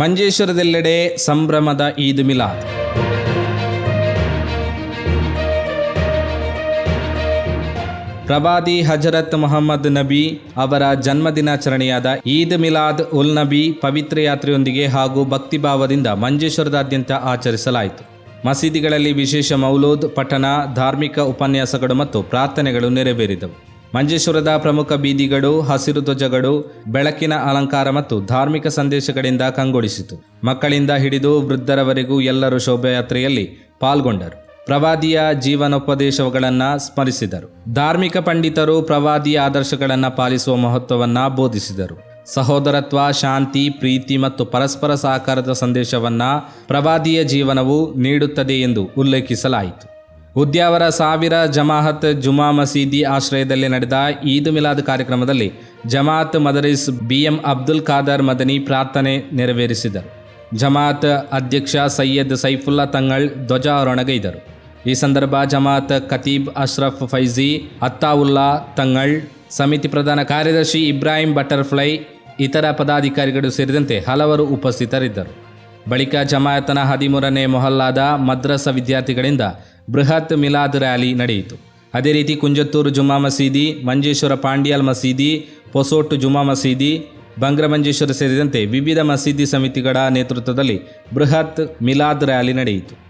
ಮಂಜೇಶ್ವರದೆಲ್ಲೆಡೆ ಸಂಭ್ರಮದ ಈದ್ ಮಿಲಾದ್. ಪ್ರವಾದಿ ಹಜರತ್ ಮೊಹಮ್ಮದ್ ನಬಿ ಅವರ ಜನ್ಮದಿನಾಚರಣೆಯಾದ ಈದ್ ಮಿಲಾದ್ ಉಲ್ ನಬಿ ಪವಿತ್ರ ಯಾತ್ರೆಯೊಂದಿಗೆ ಹಾಗೂ ಭಕ್ತಿಭಾವದಿಂದ ಮಂಜೇಶ್ವರದಾದ್ಯಂತ ಆಚರಿಸಲಾಯಿತು. ಮಸೀದಿಗಳಲ್ಲಿ ವಿಶೇಷ ಮೌಲೂದ್, ಪಠಣ, ಧಾರ್ಮಿಕ ಉಪನ್ಯಾಸಗಳು ಮತ್ತು ಪ್ರಾರ್ಥನೆಗಳು ನೆರವೇರಿದವು. ಮಂಜೇಶ್ವರದ ಪ್ರಮುಖ ಬೀದಿಗಳು, ಹಸಿರು ಧ್ವಜಗಳು, ಬೆಳಕಿನ ಅಲಂಕಾರ ಮತ್ತು ಧಾರ್ಮಿಕ ಸಂದೇಶಗಳಿಂದ ಕಂಗೊಳಿಸಿತು. ಮಕ್ಕಳಿಂದ ಹಿಡಿದು ವೃದ್ಧರವರೆಗೂ ಎಲ್ಲರೂ ಶೋಭಾಯಾತ್ರೆಯಲ್ಲಿ ಪಾಲ್ಗೊಂಡರು. ಪ್ರವಾದಿಯ ಜೀವನೋಪದೇಶಗಳನ್ನು ಸ್ಮರಿಸಿದರು. ಧಾರ್ಮಿಕ ಪಂಡಿತರು ಪ್ರವಾದಿಯ ಆದರ್ಶಗಳನ್ನು ಪಾಲಿಸುವ ಮಹತ್ವವನ್ನು ಬೋಧಿಸಿದರು. ಸಹೋದರತ್ವ, ಶಾಂತಿ, ಪ್ರೀತಿ ಮತ್ತು ಪರಸ್ಪರ ಸಹಕಾರದ ಸಂದೇಶವನ್ನು ಪ್ರವಾದಿಯ ಜೀವನವು ನೀಡುತ್ತದೆ ಎಂದು ಉಲ್ಲೇಖಿಸಲಾಯಿತು. ಉದ್ಯಾವರ ಸಾವಿರ ಜಮಾಹತ್ ಜುಮಾ ಮಸೀದಿ ಆಶ್ರಯದಲ್ಲಿ ನಡೆದ ಈದ್ ಮಿಲಾದ್ ಕಾರ್ಯಕ್ರಮದಲ್ಲಿ ಜಮಾತ್ ಮದರಿಸ್ ಬಿಎಂ ಅಬ್ದುಲ್ ಖಾದರ್ ಮದನಿ ಪ್ರಾರ್ಥನೆ ನೆರವೇರಿಸಿದರು. ಜಮಾತ್ ಅಧ್ಯಕ್ಷ ಸೈಯದ್ ಸೈಫುಲ್ಲಾ ತಂಗಳ್ ಧ್ವಜಾರೋಹಣಗೈದರು ಈ ಸಂದರ್ಭ ಜಮಾತ್ ಖತೀಬ್ ಅಶ್ರಫ್ ಫೈಜಿ, ಅತ್ತಾವುಲ್ಲಾ ತಂಗಳ್, ಸಮಿತಿ ಪ್ರಧಾನ ಕಾರ್ಯದರ್ಶಿ ಇಬ್ರಾಹಿಂ ಬಟರ್ಫ್ಲೈ, ಇತರ ಪದಾಧಿಕಾರಿಗಳು ಸೇರಿದಂತೆ ಹಲವರು ಉಪಸ್ಥಿತರಿದ್ದರು. ಬಳಿಕ ಜಮಾಯತನ ಹದಿಮೂರನೇ ಮೊಹಲ್ಲಾದ ಮದ್ರಸ ವಿದ್ಯಾರ್ಥಿಗಳಿಂದ ಬೃಹತ್ ಮಿಲಾದ್ ರ್ಯಾಲಿ ನಡೆಯಿತು. ಅದೇ ರೀತಿ ಕುಂಜತ್ತೂರು ಜುಮ್ಮಾ ಮಸೀದಿ, ಮಂಜೇಶ್ವರ ಪಾಂಡ್ಯಾಲ್ ಮಸೀದಿ ಪೊಸೋಟು ಜುಮಾ ಮಸೀದಿ, ಬಂಗ್ರಮಂಜೇಶ್ವರ ಸೇರಿದಂತೆ ವಿವಿಧ ಮಸೀದಿ ಸಮಿತಿಗಳ ನೇತೃತ್ವದಲ್ಲಿ ಬೃಹತ್ ಮಿಲಾದ್ ರ್ಯಾಲಿ ನಡೆಯಿತು.